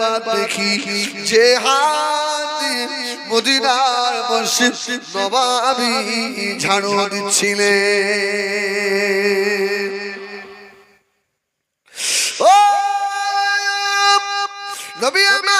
একবার দেখি যে হাত মদিনার মসজিদ নবাবি ঝাড়ু দিচ্ছিলেন নবী আমার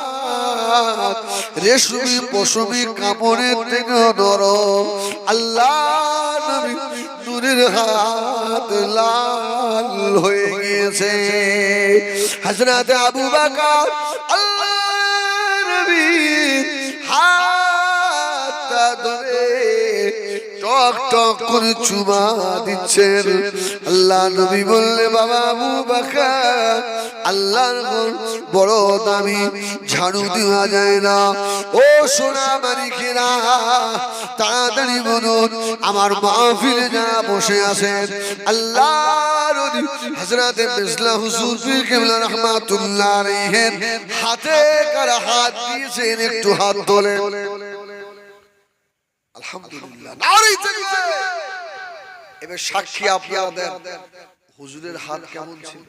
রেশমি, পশমি, কাপড়ের থেকে নর আল্লাহ হাত লাল হয়ে গিয়েছে। হাজরাতে আবু বাকা আল্লাহ হাতটা টক টক করে চুমা দিচ্ছেন। আল্লাহ নবী বললে বাবা আল্লাহর বড় দামি ঝাড়ু দেওয়া যায় না। ও সোনা মানিকেরা তাড়াতাড়ি বলুন, আমার মাহফিলে যারা বসে আছেন রাহমাতুল্লাহ হাতে কারা হাত দিয়েছেন, একটু হাত তোলেন। এবার সাক্ষী আপনাদের হুজুরের হাত কেমন ছিল?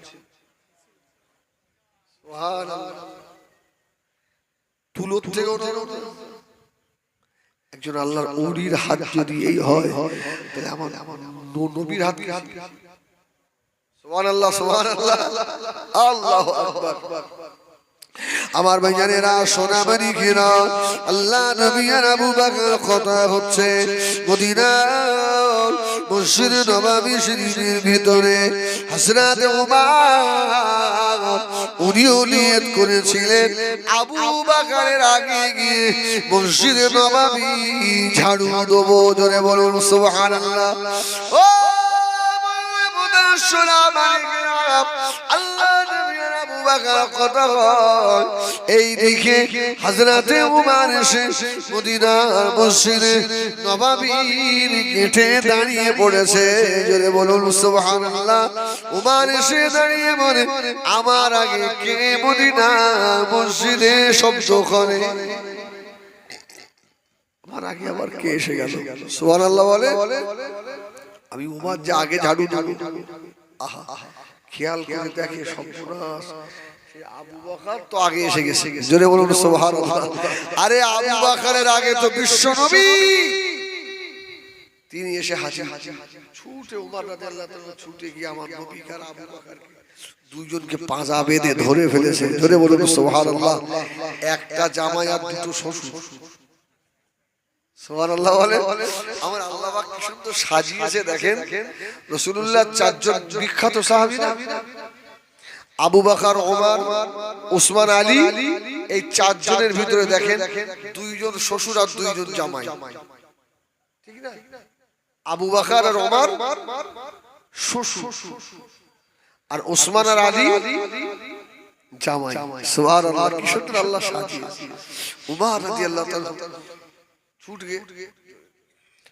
তুলোর নরম। একজন আল্লাহর ওলির হাত যদি এই হয়, তাহলে আমার ন- নবীর হাত হাত সুবহানাল্লাহ সুবহানাল্লাহ। আল্লাহু আকবার। আমার ভাইজানেরা সোনা মানি ঘেরা আল্লাহ নবী আর আবু বকর কথা হচ্ছে মদিনা মসজিদ নবাবী শরীফের ভিতরে হযরত ওমর উনিও নিয়ত করেছিলেন আবু বকরের আগে গিয়ে মসজিদ নবাবী ঝাড়ু দেবো বলুন সুবহানাল্লাহ ও ঘেরা আল্লাহ দাঁড়িয়ে পড়েছে। জোরে বলুন উমার এসে দাঁড়িয়ে বলে, আমার আগে কে মদিনা মসজিদে শব্দ করে? আমি উমার যে আগে ঝাড়ু ঝাড়ু আহা। খেয়াল করে দেখে সর্বনাশ সে আবু বকর তো আগে এসে গেছে। জোরে বলুন সুবহানাল্লাহ। আরে আবু বকরের আগে তো বিশ্ব নবী। তিনি এসে হাজির। ছুটে উমর রাদিয়াল্লাহু তাআলা ছুটে গিয়ে আমার নবী কার আবু বকরকে দুইজনকে পাঁজা বেঁধে ধরে ফেলেছে। ধরে বলুন সুবহানাল্লাহ। একটা জামাই আর দুটো শ্বশুর। সুবহানাল্লাহ বলে আমার আল্লাহ পাক কি সুন্দর সাজিয়েছে দেখেন? রাসূলুল্লাহ চারজন বিখ্যাত সাহাবী আবু বকর ওমর ওসমান আলী এই চারজনের ভিতরে দেখেন দুইজন শ্বশুর আর দুইজন জামাই। ঠিক না? আবু বকর আর ওমর শ্বশুর। আর ওসমান আর আলী জামাই। সুবহানাল্লাহ কি সুন্দর আল্লাহ সাজিয়েছে। উমর রাদিয়াল্লাহু তাআলা ছুট গে ইয়া রাসূলুল্লাহ ইয়া হাবিবাল্লাহ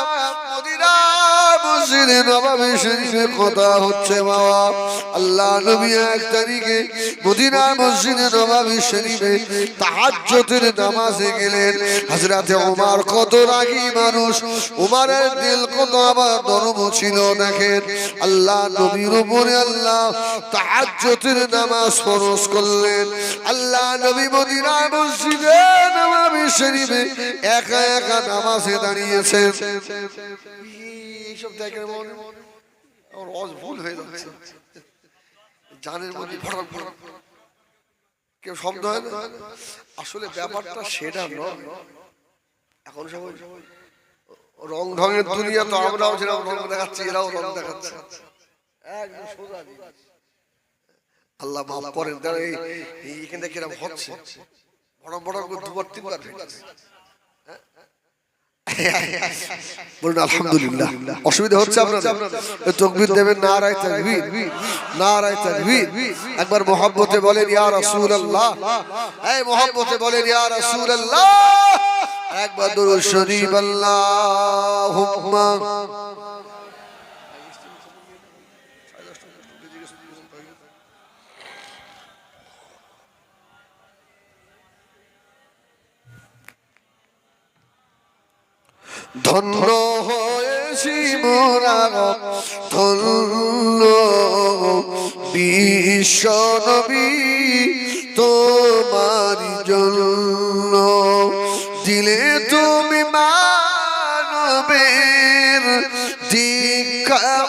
মসজিদে নবাবী শরীফের কথা হচ্ছে বাবা আল্লাহ নবী এক তারিখে মদিনার মসজিদে নবাবী শরীফে তাহাজ্জুদের নামাজে গেলেন। হযরতে ওমর কত রাগী মানুষ। ওমরের দিল কত আবার নরম ছিল, দেখেন। আল্লাহ নবীর উপরে আল্লাহ তাহাজ্জুদের নামাজ ফরজ করলেন। আল্লাহ নবী মদিনার মসজিদে নবাবী শরীফে একা একা নামাজে দাঁড়িয়েছেন। এইসব দেখে মনে আমার অজ ভুল হয়ে যাচ্ছে। জানের মধ্যে ফটক ফটক কেউ শব্দ হয় না? আসলে ব্যাপারটা সেটা নয়। এখন সবাই রং ঢঙের দুনিয়া তো আমরাও যেরকম রং দেখাচ্ছি এরাও রং দেখাচ্ছে। আল্লাহ মাফ করেন দাঁড়া, এখানে কিরম হচ্ছে? বড় বড় দুবার তিনবার ফেটেছে বলুন, আলহামদুলিল্লাহ। অসুবিধা হচ্ছে আপনার তকবির দেবেন না রায় তাকবীর না রায় তাকবীর। একবার মোহাব্বতে বলেন, ইয়া রাসূলুল্লাহ। এই মোহাব্বতে বলেন, ইয়া রাসূলুল্লাহ। একবার দরুদ শরীফ, আল্লাহুম্মা ধন্য হয়েছি মোরা ধন্য। বিশ্ব নবী তোমার জন্য। দিলে তুমি মানবের দীক্ষা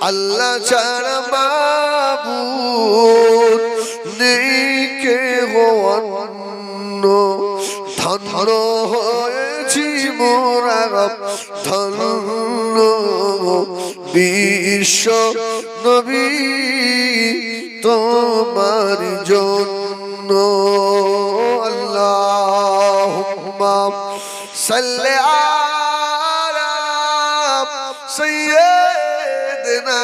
আল্লাহ ছাড়া বাবু নেই কে অন্য। ধন্য হয়েছি মোরা ধন্য বিশ্ব নবী তোমার জন্য। আল্লাহ সাল্লে আলা সৈয়দনা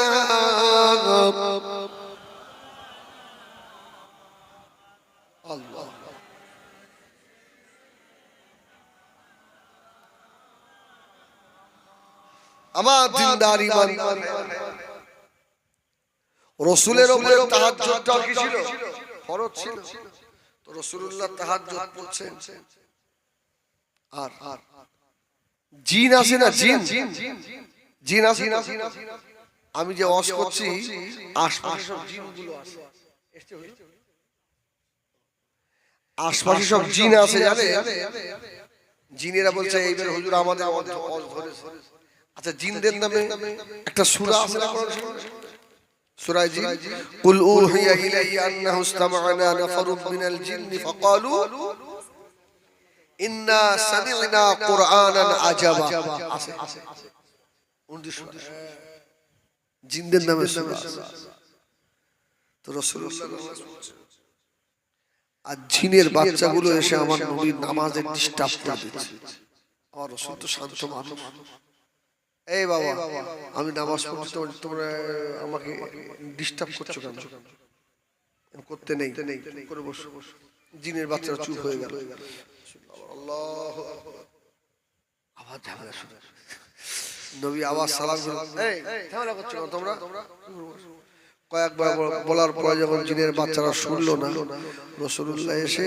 আমার দিনদার ইমান। রসুলের উপরে তাহাজ্জুদটা কি ছিল? ফরজ ছিল। তো রসুলুল্লাহ তাহাজ্জুদ পড়ছেন আর আর জিন আছে না জিন জিন? আছে না আমি যে অস করছি আশপাশে সব জিনগুলো আছে। আশপাশে সব জিন আছে জানে জিনেরা বলছে এইবার হুজুর আমাদের অস ধরেছে। আচ্ছা জিনদের নামে একটা সূরা আছে না সূরা জিন? কুল উহিয়া ইলাইয়া আন্নাহু ইসতামা'না নাফারুম মিনাল জিন্নি ফাকালু ইন্না সামি'না কুরআনান আজাবা। আছে আছে 29 জিনদের নামে সূরা তো রাসূলুল্লাহ আর জিনের বাচ্চাগুলো এসে আমার নবীর নামাজের ডিস্টার্ব করে দিচ্ছে। আমার রসুল তো শান্ত মানুষ। এই বাবা আমি নামাজ পড়ছি তোমরা আমাকে ডিস্টার্ব করছ কেন? করতে নেই করে বসো। জিনের বাচ্চারা চুপ হয়ে গেল। আল্লাহ আবার ঝামেলা শুরু। নবী আবার সালাম ঝামেলা করছ তোমরা? কয়েকবার বলার পরে যখন জিনের বাচ্চারা শুনলো না রসুল্লাহ এসে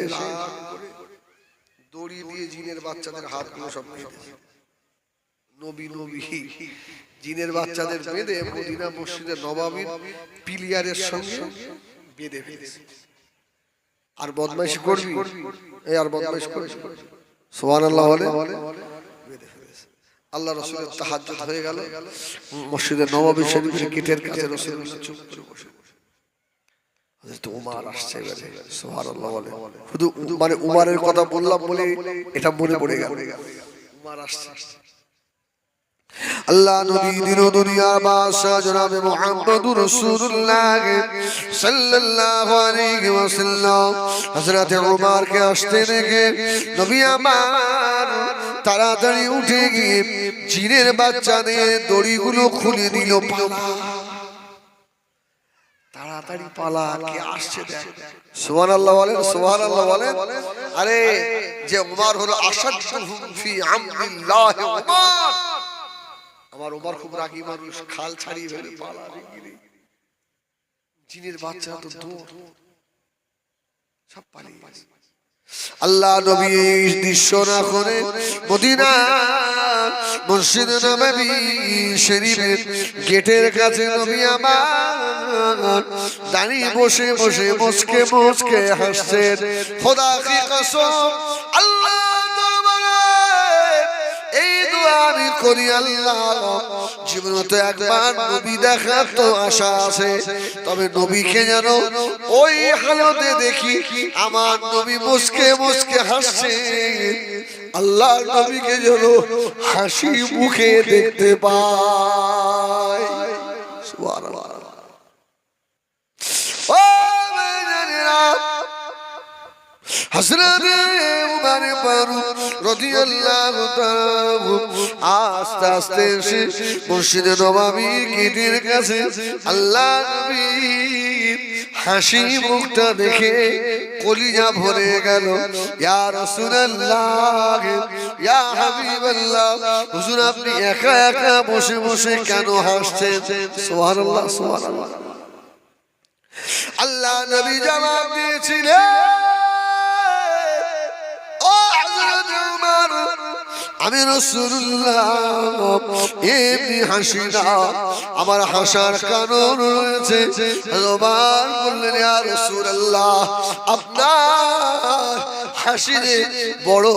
দড়ি দিয়ে জিনের বাচ্চাদের হাতগুলো সব। নবী নবী। জিনের বাচ্চাদের বেঁধে মদিনা মসজিদের নবাবির পিলিয়ারের সঙ্গে বেঁধে ফেলেছে। আর বদমাইশ করবি? এই আর বদমাইশ করবি? সোহান আল্লাহ বলে? আল্লাহ রসুলের তাহাজ্জুদ হয়ে গেল। মসজিদের নবাবী শরীফের গেটের কাছে রসুল্লাহ চুপ করে বসে। উমার আসছে এবারে। সুবহানাল্লাহ বলে। শুধু মানে উমারের কথা বললাম বলে এটা মনে পড়ে গেল। উমার আসছে। আল্লাহ নবী দিন দুনিয়ার বাদশাহ জনাবে মুহাম্মদুর রাসূলুল্লাহ সাল্লাল্লাহু আলাইহি ওয়াসাল্লাম। হযরত উমর কে আসতে দেখে নবী আমার তাড়াতাড়ি উঠে গিয়ে জিনের বাচ্চাদের দড়িগুলো খুলে দিল তাড়াতাড়ি পালা, কে আসছে দেখ। সুবহানাল্লাহ বলেন সুবহানাল্লাহ বলেন। আরে, যে উমর হলো আসাদুহুম ফি আমরিল্লাহ উমর। আমার উমর খুব রাগী মানুষ, খাল ছাড়িয়ে ফেলে পালা জিনের বাচ্চা তো দূর। সব পালিয়ে আল্লাহ নবী দৃশ্য না করে মদিনা, মসজিদ নবী শরীফের গেটের কাছে নবী আমার দাঁড়িয়ে বসে বসে মুসকে মুসকে হাসছেন। খোদা কি কসম, আল্লাহ আমি করি, আল্লাহ। জীবন তো একবার নবী দেখার তো আশা আছে। তবে নবীকে যেন ওই হালতে দেখি, আমার নবী মুসকে মুসকে হাসছে। আল্লাহ নবীকে যেন হাসি মুখে দেখতে পায় সুবহানাল্লাহ। ও মেয়েরা, হযরত উমর ফারুক রাদিয়াল্লাহু তাআলা আস্তে আস্তে এসে মসজিদে নববী গেটের কাছে, আল্লাহ হাসি মুখটা দেখে কলিজা ভরে গেল। ইয়া রাসূলুল্লাহ, ইয়া হাবিবাল্লাহ, হুজুর আপনি একা একা বসে বসে কেন হাসছেন? সুবহানাল্লাহ সুবহানাল্লাহ। আল্লাহ নবী জবাব দিয়েছিলেন আমি না আমার হাসার কারণ রয়েছে। রবার আপনার হাসিতে বড়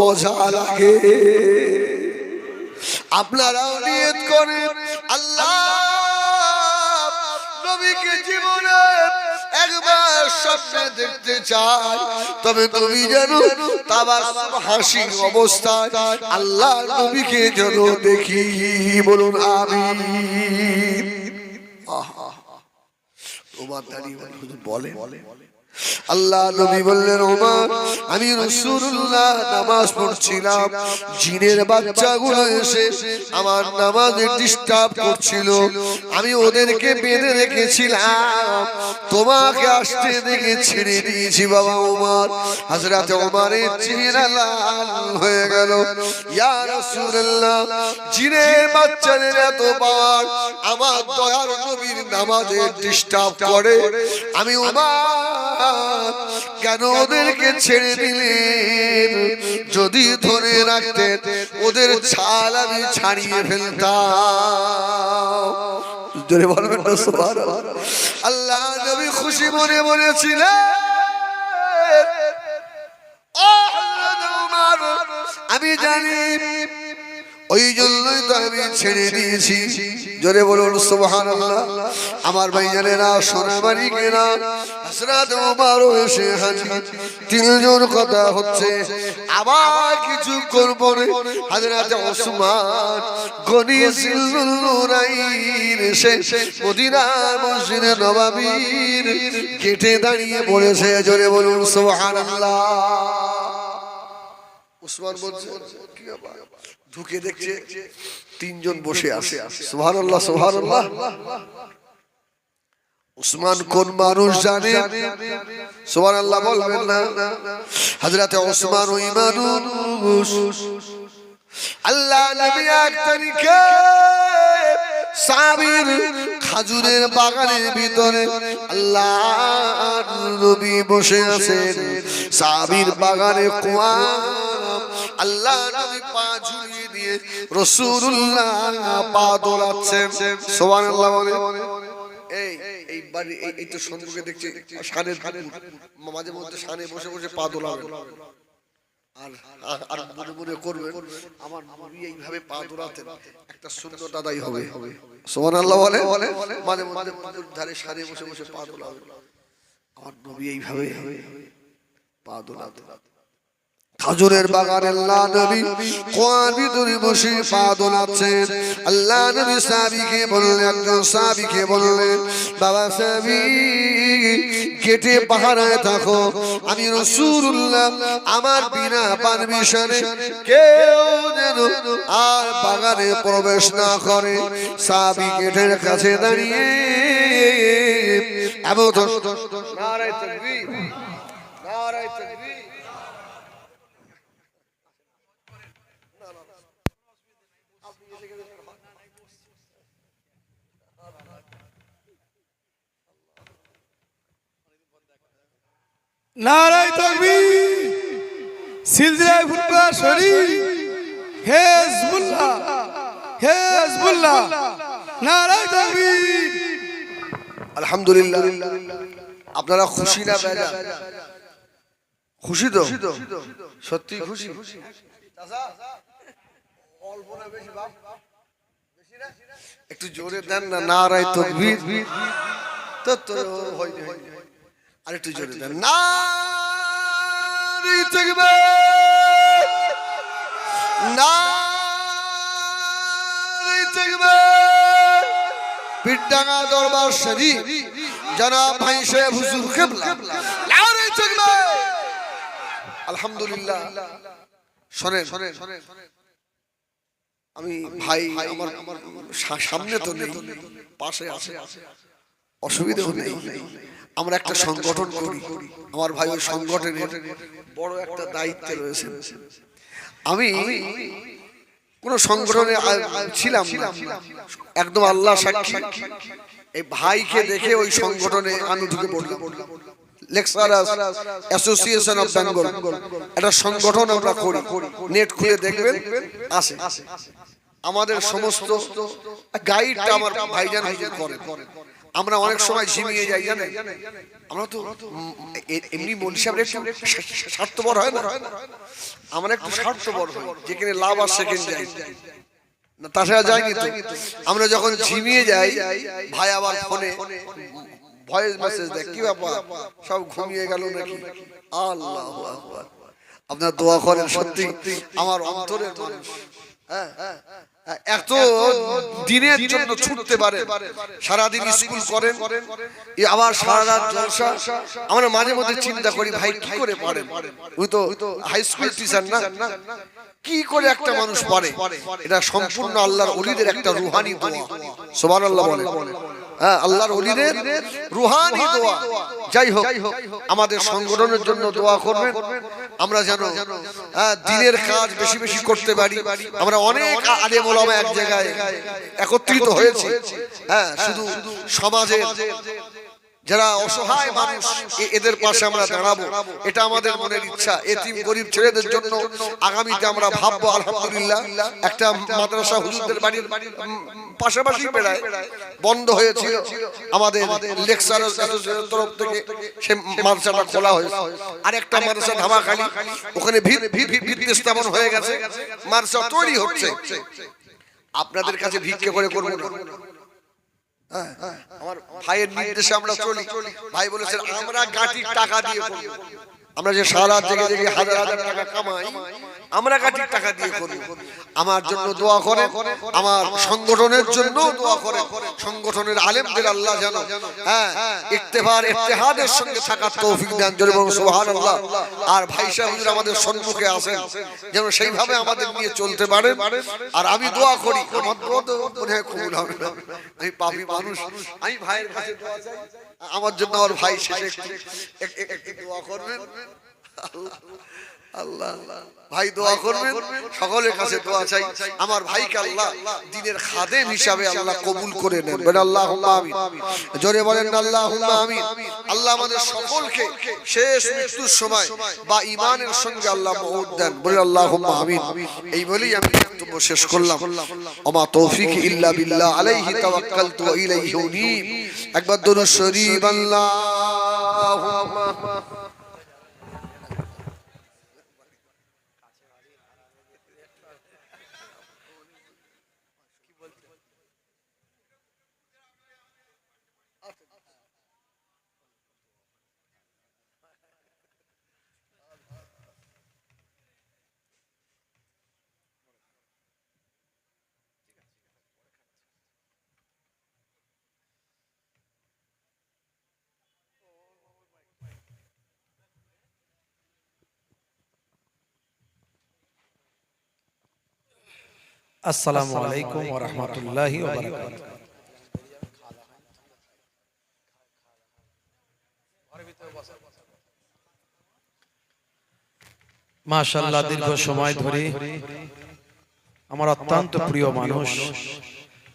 মজা লাগে। আপনারাও নিয়ত করেন, আল্লাহ নবীকে স্বপ্নে দেখতে চাই, তবে তুমি যেন তাবাসসুম হাসি অবস্থায় আল্লাহ নবীকে যেন দেখি, বলুন আমি তোমার দাঁড়িয়ে বলে আল্লাহ নবী বললেন ওমর আমি রাসূলুল্লাহ নামাজ পড়ছিলাম। জিনের বাচ্চাগুলো এসে আমার নামাজে ডিস্টার্ব করছিল। আমি ওদেরকে বেঁধে রেখেছিলাম। তোমাকে আসতে দেখে ছেড়ে দিয়েছি বাবা ওমর। হযরত ওমরের চেহারা লাল হয়ে গেল। ইয়া জিনের বাচ্চাদের এত বার আমার দয়ার নবীর নামাজে ডিস্টার্ব করে। আমি ওমর কেন ওদেরকে ছেড়ে দিলেন? যদি ধরে রাখতেন, ওদের ছাল আমি ছাড়িয়ে ফেলতাম। আল্লাহ নবী খুশি মনে বলেছিলেন আমি জানি ওই জন্যই তো আমি ছেড়ে দিয়েছি। জোরে বলুন, সুবহানাল্লাহ। আমার ভাইজানেরা সোনাবাড়ি কেনা। হযরত ওমর এসে হাজির। তিনজন কথা হচ্ছে, আবার কিছু করব রে। হযরত ওসমান গনি সিলনুরাইন এসে মদিনা মসজিদে নববীর গেটে দাঁড়িয়ে বলেছে, জোরে বলুন, সুবহানাল্লাহ। উসমান বলছে, কি ব্যাপার? ঢুকে দেখছে তিনজন বসে আছে। সুবহানাল্লাহ সুবহানাল্লাহ। উসমান কোন মানুষ জানে? সুবহানাল্লাহ বলবেন না। হযরতে ওসমান ওই মানুষ। আল্লাহ নবী এক তারিখে সাবির খাজুরের বাগানের ভিতরে আল্লাহ নবী বসে আছেন। সাবির বাগানে কুয়া আল্লাহ নবী পা ঝুলিয়ে দিয়ে পা দোলাচ্ছেন। সুবহানাল্লাহ বলে। সানে বসে বসে পা আমার নবী এইভাবে পা সুন্দর দাদাই হবে। পা খাজুরের বাগান, আল্লাহ নবী কোয়ার ভিতরে বসে পা দোলাচ্ছেন আল্লাহ নবী সাহাবীকে বললেন, একজন সাহাবীকে বললেন, বাবা সাহাবী কেটে পাহারায় থাকো। আমি রাসূলুল্লাহ, আমার বিনা পারমিশনে কেউ যেন আর বাগানে প্রবেশ না করে। সাহাবী গেটের কাছে দাঁড়িয়ে এমন নারায় তাকবীর নারায় তাকবীর নারায় তকবীর সিলসিলায় ফুটবা শরীফ হেজবুল্লাহ হেজবুল্লাহ নারায় তকবীর আলহামদুলিল্লাহ। আপনারা খুশি না বেজা খুশি তো? সত্যি খুশি? একটু জোরে দেন না নারায় তকবীর তো তো হয়নি হয়নি। আর একটু জোরে দেন। নারায় তকবীর নারী থাকবে পিডাঙ্গা দরবার শরীফ। জনাব ভাই সাহেব হুজুর কিবলা। নারী থাকবে আলহামদুলিল্লাহ। শোনেন আমি ভাই আমার সামনে তো নেই পাশে আছে। অসুবিধা নেই। আমরা একটা সংগঠন করি। আমার ভাই ওই সংগঠনের বড় একটা দায়িত্বে রয়েছে আমি কোন সংগঠনে ছিলাম একদম আল্লাহ সাক্ষী। এই ভাইকে দেখে ওই সংগঠনে আমি ঢুকে পড়লাম। Lecturers Association of Bengal. একটা সংগঠন আমরা করি। নেট খুলে দেখবেন আমাদের সমস্ত গাইডটা আমার ভাইজান করে আমরা অনেক সময় ঝিমিয়ে যাই জানেন? আমরা তো এমনি মনীষী আমরা একটু স্বা- স্বা- স্বার্থপর হয় না? আমরা একটু স্বার্থপর হই যেখানে লাভ আর সেকেন্ড যাই না তাছাড়া যায়নি তো আমরা যখন ঝিমিয়ে যাই ভাই আবার ফোনে ভয়েস মেসেজ দেয় কি ব্যাপার? সব ঘুমিয়ে গেল নাকি? আল্লাহ আপনার দোয়া করেন সত্যি আমার অন্তরের মানুষ। হ্যাঁ। এত দিনের জন্য ছুটতে পারে সারাদিন স্কুল করেন আবার সারা রাত জলসা। আমরা মাঝে মধ্যে চিন্তা করি ভাই কি করে পারেন ওই তো হাই স্কুল টিচার না? কি করে একটা মানুষ পারে এটা সম্পূর্ণ আল্লাহর অলিদের একটা রুহানি দোয়া। সুবহানাল্লাহ বলে। হ্যাঁ আল্লাহর অলিদের রুহানি দোয়া। যাই হোক আমাদের সংগঠনের জন্য দোয়া করবেন। আমরা যেন হ্যাঁ, দিনের কাজ বেশি বেশি করতে পারি। আমরা অনেক আলে ওলামা এক জায়গায় একত্রিত হয়েছে। হ্যাঁ শুধু সমাজের যারা অসহায় মানুষ এদের পাশে আমরা দাঁড়াবো। এটা আমাদের মনের ইচ্ছা। এতিম গরিব ছেলেদের জন্য আগামীতে আমরা ভাববো, আলহামদুলিল্লাহ, একটা মাদ্রাসা হুজুরদের বাড়ির পাশাপাশি বেড়ায়। বন্ধ হয়েছিল আমাদের তরফ থেকে। সে মাদ্রাসাটা খোলা হয়েছে। আর একটা মাদ্রাসা ধামাখালি। ওখানে স্থাপন হয়ে গেছে। মাদ্রাসা তৈরি হচ্ছে। আপনাদের কাছে ভিক্ষে করে করব না। আমার ভাইয়ের নির্দেশে আমরা চলি। ভাই বলেছেন, আমরা গাঁটির টাকা দিয়ে আমরা যে সারা জায়গায় জেগে হাজার হাজার টাকা কামাই আমরা গাটির টাকা দিয়ে করব আমার জন্য দোয়া করে আমার সংগঠনের জন্য দোয়া করে সংগঠনের আলেমদের আল্লাহ যেন হ্যাঁ ইত্তেফার ইত্তেহাদের সঙ্গে থাকার তৌফিক দেন জোরে বলুন সুবহানাল্লাহ। আর ভাই সাহেব আমাদের সম্মুখে আছেন যেন সেইভাবে আমাদের নিয়ে চলতে পারেন। আর আমি দোয়া করি। আমার দোয়া তো মনে হয় কবুল হবে না। আমি পাপি মানুষ। আমি ভাইয়ের কাছে দোয়া চাই। আমার জন্য আমার ভাই শেষে একটু এক- এক- একটু দোয়া করবেন। আল্লাহ। আল্লাহ ভাই দোয়া করবেন সকলের কাছে দোয়া চাই। আমার ভাইকে আল্লাহ দিনের খাদেম হিসাবে আল্লাহ কবুল করে নেন। বলেন আল্লাহ আমিন। জোরে বলেন আল্লাহ আমিন। আল্লাহ আমাদের সকলকে শেষ মৃত্যুর সময় বা ইমানের সঙ্গে আল্লাহ দেন। বলেন আল্লাহ আমিন। এই বলেই আমি বক্তব্য শেষ করলাম। আমা তৌফিক ইল্লা বিল্লাহ আলাইহি তাওয়াক্কালতু ওয়া ইলাইহি উনীব একবার দরুদ শরীফ। আল্লাহুম্মা। আসসালামু আলাইকুম ওয়া রাহমাতুল্লাহি ওয়া বারাকাতুহু মাশাআল্লাহ দীর্ঘ সময় ধরে আমার অত্যন্ত প্রিয় মানুষ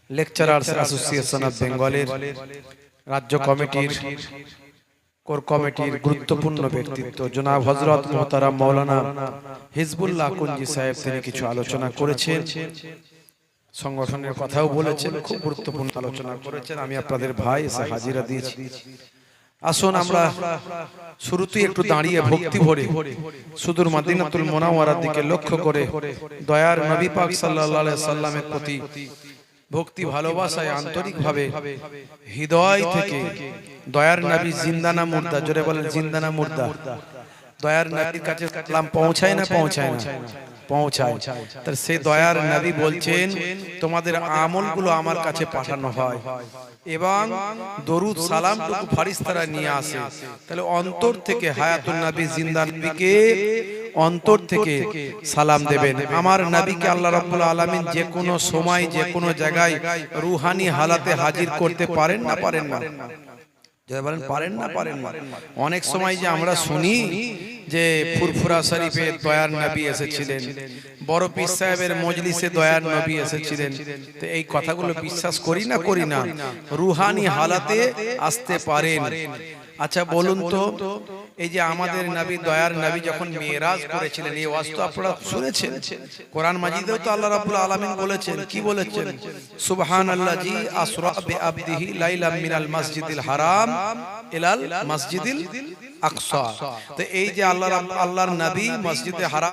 লেকচারার্স অ্যাসোসিয়েশন অফ বেঙ্গলের রাজ্য কমিটির কোর কমিটির গুরুত্বপূর্ণ ব্যক্তিত্ব জনাব হজরত মোহতারাম মৌলানা হিজবুল্লাহ কুঞ্জি সাহেব তিনি কিছু আলোচনা করেছেন। সংগঠনের কথাও বলেছেন খুব গুরুত্বপূর্ণ আলোচনা করেছেন। আমি আপনাদের ভাই এসে হাজিরা দিয়েছি। আসুন আমরা শুরুতেই একটু দাঁড়িয়ে ভক্তি ভরে সুদূর মাদিনাতুল মোনাওয়ারার দিকে লক্ষ্য করে দয়ার নবী পাক সাল্লাল্লাহু আলাইহি সাল্লামের প্রতি ভক্তি ভালোবাসায় আন্তরিকভাবে হৃদয় থেকে দয়ার নাবি জিন্দানা মুর্দা জোরে বলেন জিন্দানা মুর্দা। দয়ার নাবির কাছে পৌঁছায় না। পৌঁছায় না। পৌঁছায়। তার সেই দয়ার নবী বলছেন তোমাদের আমলগুলো আমার কাছে পাঠানো হয়। এবং দরুদ সালামটুকু ফারিস্তারা নিয়ে আসে। তাহলে অন্তর থেকে হায়াতুল নবী জিন্দা নবীকে অন্তর থেকে সালাম দেবেন। আমার নবীকে আল্লাহ রাব্বুল আলামিন যে কোনো সময় যে কোনো জায়গায় রুহানি হালাতে হাজির করতে পারেন না? পারেন না। বলেন পারেন না পারেন অনেক সময় যে আমরা শুনি যে ফুরফুরা শরীফে দয়ার নবী এসেছিলেন। বড় পীর সাহেবের মজলিসে দয়ার নবী এসেছিলেন। তো এই কথাগুলো বিশ্বাস করি না করি না। রুহানি হালাতে আসতে পারেন। আচ্ছা বলুন তো এই যে আমাদের নবী দয়ার নবী যখন মেয়েরাজ করেছিলেন এই ওয়াজ তো আপনারা শুনেছেন? কোরআন মাজিদেও তো আল্লাহ রাবুল আলমিন বলেছেন কি বলেছেন। সুবহানাল্লাহি আসরা বিআবদিহি লাইলাম মিনাল মসজিদিল হারাম ইলাল মসজিদিল আকসা। তো এই যে আল্লাহ আল্লাহর নবী মসজিদে হারাম